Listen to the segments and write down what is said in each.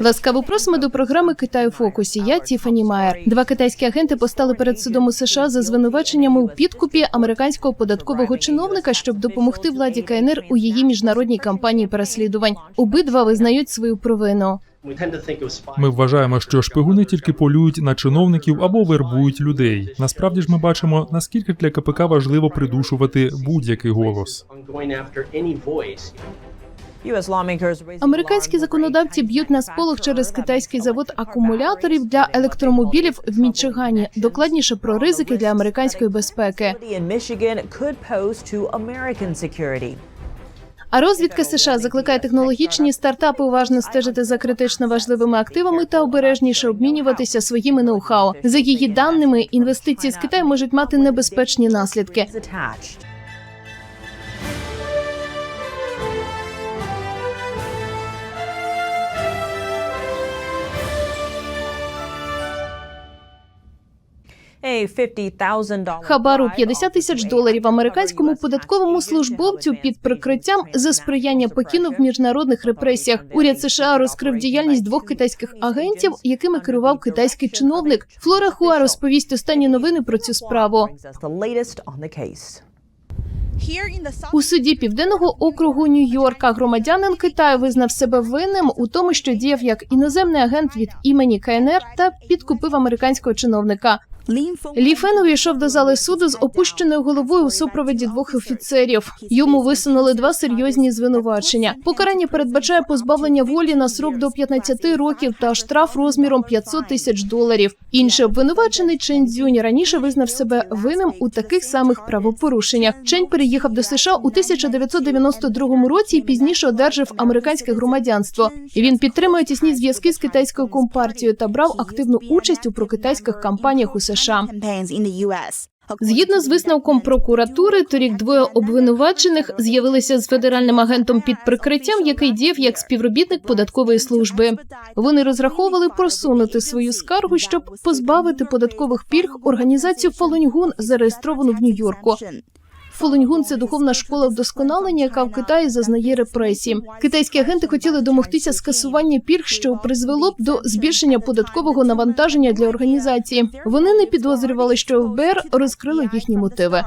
Ласкаво просимо до програми Китай у фокусі. Я Тіфані Майер. Два китайські агенти постали перед судом у США за звинуваченнями у підкупі американського податкового чиновника, щоб допомогти владі КНР у її міжнародній кампанії переслідувань. Обидва визнають свою провину. Ми вважаємо, що шпигуни тільки полюють на чиновників або вербують людей. Насправді ж ми бачимо, наскільки для КПК важливо придушувати будь-який голос. Американські законодавці б'ють на сполох через китайський завод акумуляторів для електромобілів в Мічигані. Докладніше про ризики для американської безпеки. А розвідка США закликає технологічні стартапи уважно стежити за критично важливими активами та обережніше обмінюватися своїми ноу-хау. За її даними, інвестиції з Китаю можуть мати небезпечні наслідки. Хабару 50 тисяч доларів американському податковому службовцю під прикриттям за сприяння Пекіну в міжнародних репресіях. Уряд США розкрив діяльність двох китайських агентів, якими керував китайський чиновник. Флора Хуа розповість останні новини про цю справу. У суді південного округу Нью-Йорка громадянин Китаю визнав себе винним у тому, що діяв як іноземний агент від імені КНР та підкупив американського чиновника. Лі Фен увійшов до зали суду з опущеною головою у супроводі двох офіцерів. Йому висунули два серйозні звинувачення. Покарання передбачає позбавлення волі на срок до 15 років та штраф розміром 500 тисяч доларів. Інший обвинувачений Чен Цзюнь раніше визнав себе винним у таких самих правопорушеннях. Чень переїхав до США у 1992 році і пізніше одержав американське громадянство. Він підтримує тісні зв'язки з китайською компартією та брав активну участь у прокитайських кампаніях у США. U.S. Згідно з висновком прокуратури, торік двоє обвинувачених з'явилися з федеральним агентом під прикриттям, який діяв як співробітник податкової служби. Вони розраховували просунути свою скаргу, щоб позбавити податкових пільг організацію Фолоньгун, зареєстровану в Нью-Йорку. Фолуньгун – це духовна школа вдосконалення, яка в Китаї зазнає репресії. Китайські агенти хотіли домогтися скасування пільг, що призвело б до збільшення податкового навантаження для організації. Вони не підозрювали, що ФБР розкрило їхні мотиви.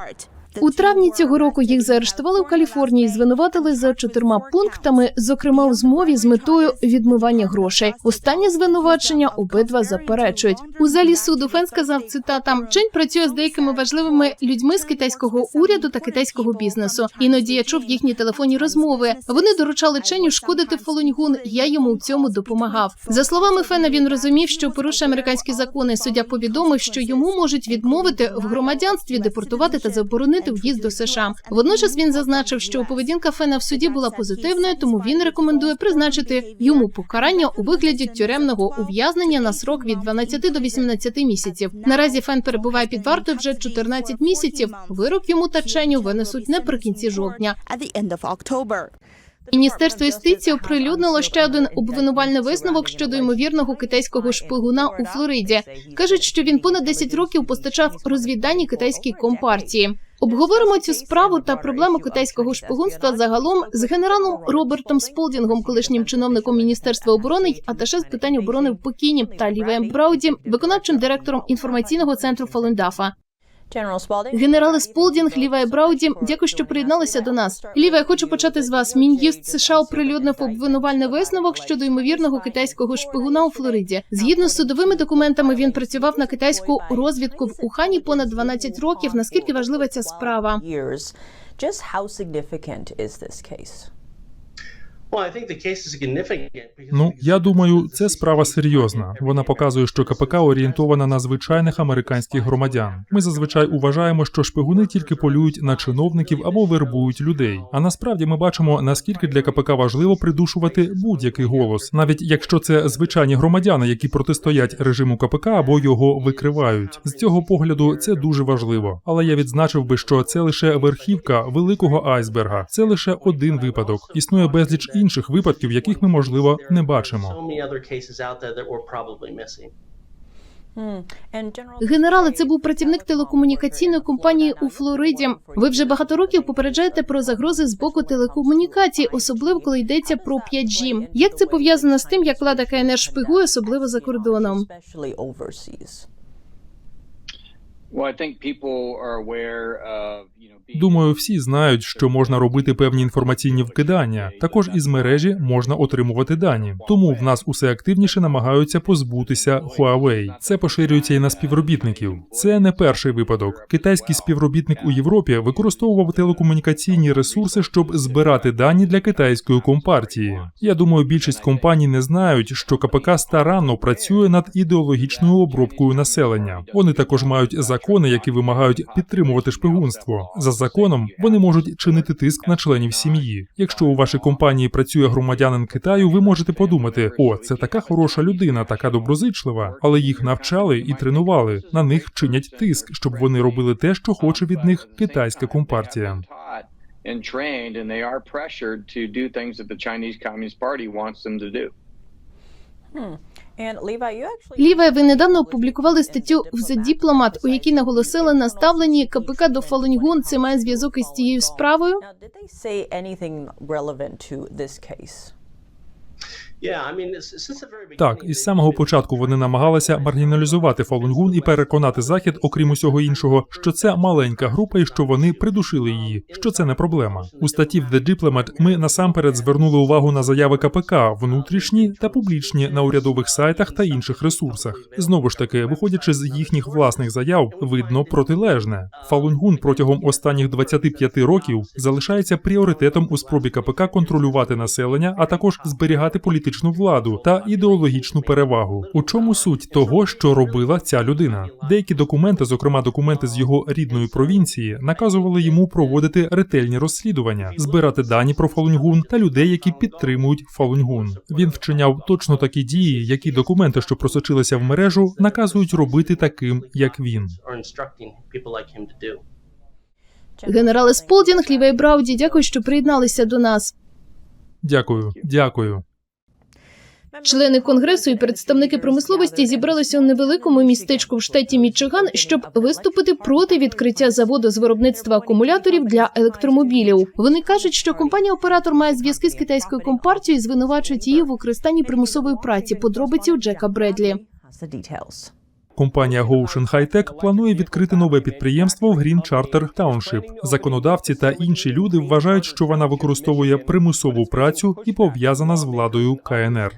У травні цього року їх заарештували в Каліфорнії, звинуватили за чотирма пунктами, зокрема у змові з метою відмивання грошей. Останнє звинувачення обидва заперечують. У залі суду Фен сказав цитата: Чень працює з деякими важливими людьми з китайського уряду та китайського бізнесу. Іноді я чув їхні телефонні розмови. Вони доручали Ченю шкодити Фолуньгун. Я йому в цьому допомагав. За словами Фена, він розумів, що порушує американські закони. Суддя повідомив, що йому можуть відмовити в громадянстві, депортувати та заборонити в'їзд до США. Водночас він зазначив, що поведінка Фена в суді була позитивною, тому він рекомендує призначити йому покарання у вигляді тюремного ув'язнення на срок від 12 до 18 місяців. Наразі Фен перебуває під вартою вже 14 місяців. Вирок йому та Ченю винесуть наприкінці жовтня. Міністерство юстиції оприлюднило ще один обвинувальний висновок щодо ймовірного китайського шпигуна у Флориді. кажуть, що він понад 10 років постачав розвіддані китайській компартії. Обговоримо цю справу та проблему китайського шпигунства загалом з генералом Робертом Сполдінгом, колишнім чиновником міністерства оборони, й аташе з питань оборони в Пекіні, та Лівеєм Брауді, виконавчим директором інформаційного центру Фалундафа. Генерали Сполдінг, Ліве Брауді, дякую, що приєдналися до нас. Ліве, я хочу почати з вас. Мін'юст США оприлюднив обвинувальний висновок щодо ймовірного китайського шпигуна у Флориді. Згідно з судовими документами, він працював на китайську розвідку в Ухані понад 12 років. Наскільки важлива ця справа? Ну я думаю, це справа серйозна. Вона показує, що КПК орієнтована на звичайних американських громадян. Ми зазвичай уважаємо, що шпигуни тільки полюють на чиновників або вербують людей. А насправді ми бачимо, наскільки для КПК важливо придушувати будь-який голос, навіть якщо це звичайні громадяни, які протистоять режиму КПК або його викривають. З цього погляду це дуже важливо. Але я відзначив би, що це лише верхівка великого айсберга. Це лише один випадок. Існує безліч інших випадків, яких ми можливо не бачимо. General Генерале, це був працівник телекомунікаційної компанії у Флориді. Ви вже багато років попереджаєте про загрози з боку телекомунікацій, особливо коли йдеться про 5G. Як це пов'язано з тим, як влада КНР шпигує, особливо за кордоном? Думаю, всі знають, що можна робити певні інформаційні вкидання. Також із мережі можна отримувати дані. Тому в нас усе активніше намагаються позбутися Huawei. Це поширюється і на співробітників. Це не перший випадок. Китайський співробітник у Європі використовував телекомунікаційні ресурси, щоб збирати дані для китайської компартії. Я думаю, більшість компаній не знають, що КПК старанно працює над ідеологічною обробкою населення. Вони також мають закони, які вимагають підтримувати шпигунство. За законом вони можуть чинити тиск на членів сім'ї. Якщо у вашій компанії працює громадянин Китаю, ви можете подумати: о, це така хороша людина, така доброзичлива, але їх навчали і тренували. На них чинять тиск, щоб вони робили те, що хоче від них китайська компартія. and trained, and they are pressured to do things that the Chinese Communist Party wants them to do. Actually Ліве, ви недавно опублікували статтю в The Diplomat, у якій наголосили на ставленні КПК до Фалуньгун. Це має зв'язок із цією справою. Так, із самого початку вони намагалися маргіналізувати Фалунгун і переконати захід, окрім усього іншого, що це маленька група і що вони придушили її. Що це не проблема. У статті в The Diplomat ми насамперед звернули увагу на заяви КПК, внутрішні та публічні на урядових сайтах та інших ресурсах. Знову ж таки, виходячи з їхніх власних заяв, видно протилежне. Фалунгун протягом останніх 25 років залишається пріоритетом у спробі КПК контролювати населення, а також зберігати політичну владу та ідеологічну перевагу. У чому суть того, що робила ця людина? Деякі документи, зокрема документи з його рідної провінції, наказували йому проводити ретельні розслідування, збирати дані про Фалунгун та людей, які підтримують Фалунгун. Він вчиняв точно такі дії, які документи, що просочилися в мережу, наказують робити таким, як він. Генерале Сполдінг, Ліве і Брауді, дякую, що приєдналися до нас. Дякую, дякую. Члени конгресу і представники промисловості зібралися у невеликому містечку в штаті Мічиган, щоб виступити проти відкриття заводу з виробництва акумуляторів для електромобілів. Вони кажуть, що компанія-оператор має зв'язки з китайською компартією, і звинувачують її в використанні примусової праці. Подробиці у Джека Бредлі. Компанія Goshen High-Tech планує відкрити нове підприємство в Green Charter Township. Законодавці та інші люди вважають, що вона використовує примусову працю і пов'язана з владою КНР.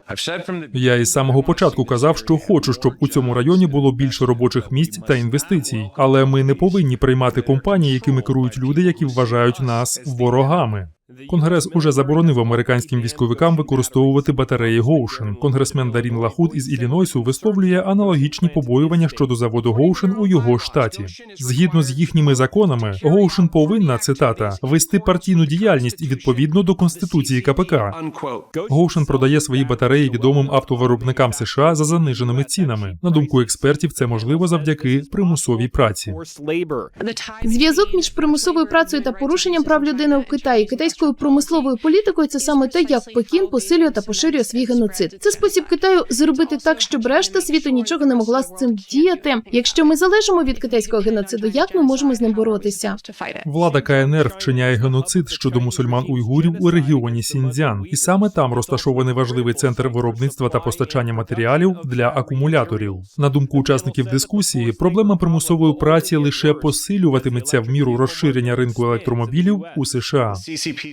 Я із самого початку казав, що хочу, щоб у цьому районі було більше робочих місць та інвестицій. Але ми не повинні приймати компанії, якими керують люди, які вважають нас ворогами. Конгрес уже заборонив американським військовикам використовувати батареї Гоушен. Конгресмен Дарін Лахуд із Іллінойсу висловлює аналогічні побоювання щодо заводу Гоушен у його штаті. Згідно з їхніми законами, Гоушен повинна цитата вести партійну діяльність відповідно до конституції КПК. Гоушен продає свої батареї відомим автовиробникам США за заниженими цінами. На думку експертів, це можливо завдяки примусовій праці. Зв'язок між примусовою працею та порушенням прав людини в Китаї і китайською промисловою політикою це саме те, як Пекін посилює та поширює свій геноцид. Це спосіб Китаю зробити так, щоб решта світу нічого не могла з цим діяти. Якщо ми залежимо від китайського геноциду, як ми можемо з ним боротися? Влада КНР вчиняє геноцид щодо мусульман уйгурів у регіоні Сіньцзян, і саме там розташований важливий центр виробництва та постачання матеріалів для акумуляторів. На думку учасників дискусії, проблема примусової праці лише посилюватиметься в міру розширення ринку електромобілів у США.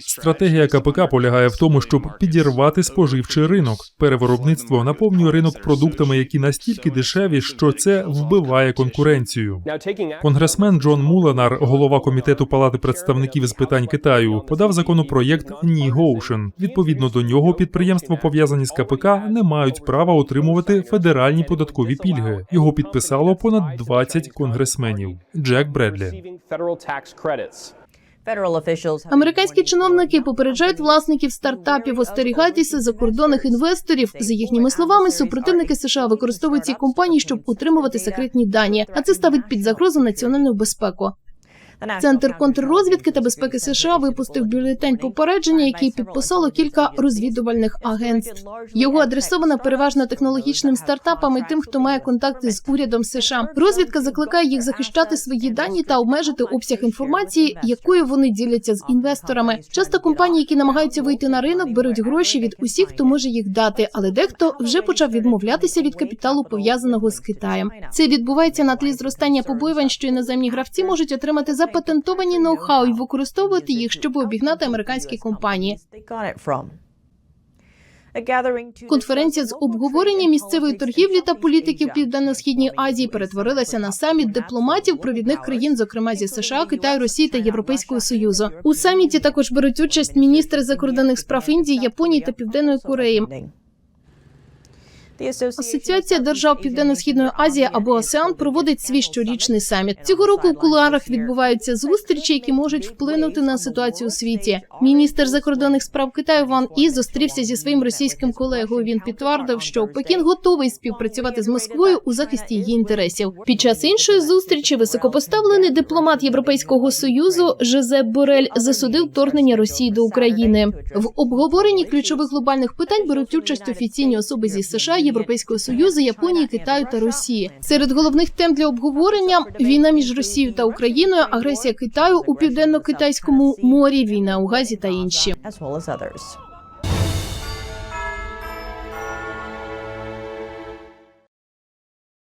Стратегія КПК полягає в тому, щоб підірвати споживчий ринок. Перевиробництво наповнює ринок продуктами, які настільки дешеві, що це вбиває конкуренцію. Конгресмен Джон Муленар, голова комітету Палати представників з питань Китаю, подав законопроєкт Ні Гоушен. Відповідно до нього, підприємства, пов'язані з КПК, не мають права отримувати федеральні податкові пільги. Його підписало понад 20 конгресменів. Джек Бредлі. Американські чиновники попереджають власників стартапів остерігайтеся закордонних інвесторів. За їхніми словами, супротивники США використовують ці компанії, щоб утримувати секретні дані, а це ставить під загрозу національну безпеку. Центр контррозвідки та безпеки США випустив бюлетень попередження, який підписало кілька розвідувальних агентств. Його адресовано переважно технологічним стартапам і тим, хто має контакти з урядом США. Розвідка закликає їх захищати свої дані та обмежити обсяг інформації, якою вони діляться з інвесторами. Часто компанії, які намагаються вийти на ринок, беруть гроші від усіх, хто може їх дати, але дехто вже почав відмовлятися від капіталу пов'язаного з Китаєм. Це відбувається на тлі зростання побоювань, що іноземні гравці можуть отримати запатентовані ноу-хау і використовувати їх, щоб обігнати американські компанії. Конференція з обговорення місцевої торгівлі та політики в південно-східній Азії перетворилася на саміт дипломатів провідних країн, зокрема зі США, Китаю, Росії та Європейського союзу. У саміті також беруть участь міністри закордонних справ Індії, Японії та Південної Кореї. Асоціація держав Південно-східної Азії або АСЕАН проводить свій щорічний саміт. Цього року у кулуарах відбуваються зустрічі, які можуть вплинути на ситуацію у світі. Міністр закордонних справ Китаю Ван І зустрівся зі своїм російським колегою. Він підтвердив, що Пекін готовий співпрацювати з Москвою у захисті її інтересів. Під час іншої зустрічі високопоставлений дипломат Європейського союзу Жозеп Борель засудив вторгнення Росії до України. В обговоренні ключових глобальних питань беруть участь офіційні особи зі США, Європейського союзу, Японії, Китаю та Росії. Серед головних тем для обговорення війна між Росією та Україною, агресія Китаю у південно-китайському морі, війна у Газі та інші.